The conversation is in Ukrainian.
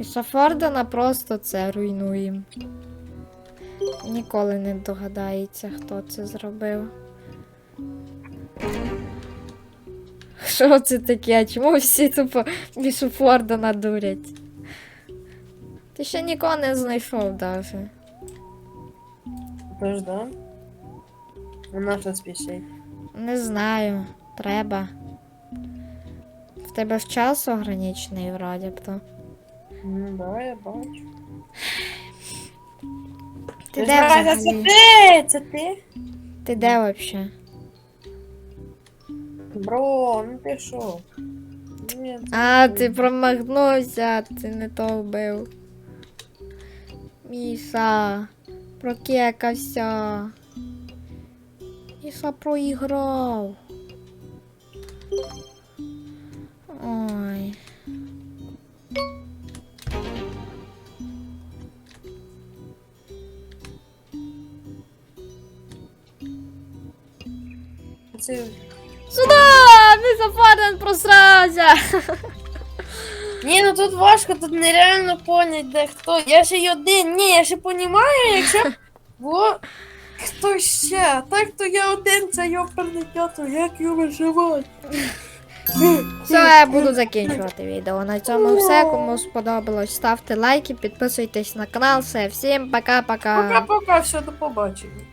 І Шафардана просто це руйнуємо. Ніколи не догадається, хто це зробив. Що це таке? Чому всі тупо Мішу Фордана дурять? Ти ще нікого не знайшов даже. Тож, да? Вона що спішить. Не знаю, треба. В тебе ж час ограничений, вроді б то. Ну, да, я бачу. Ти де взагалі? Це ти! Це ти? Ти де вообще? Бро, ну ти що? Ні, це А, ти промахнувся, ти не то вбив. Міша, прокекався. Міша проіграв. Це... Сюда! Міша Форден просрався! Ні, ну тут важко, тут нереально понять, де хто. Я ще й один. Ні, я ще понімаю, якщо було хто ще. А Так то я один, це йоперний тято, як його виживати? Все, я буду закінчувати відео. На цьому все. Кому сподобалось, ставте лайки, підписуйтесь на канал. Все, всім пока-пока. Пока-пока, все, до побачення.